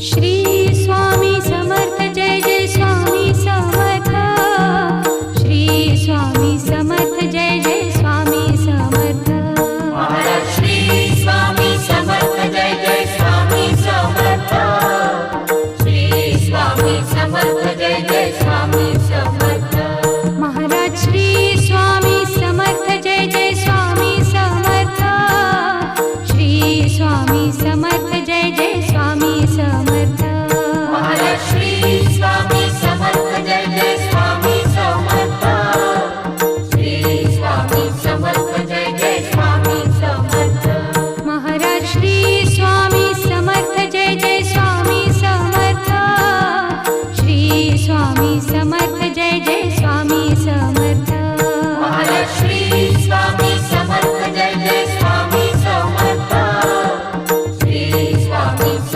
Shri Swami Samarth Jai Jai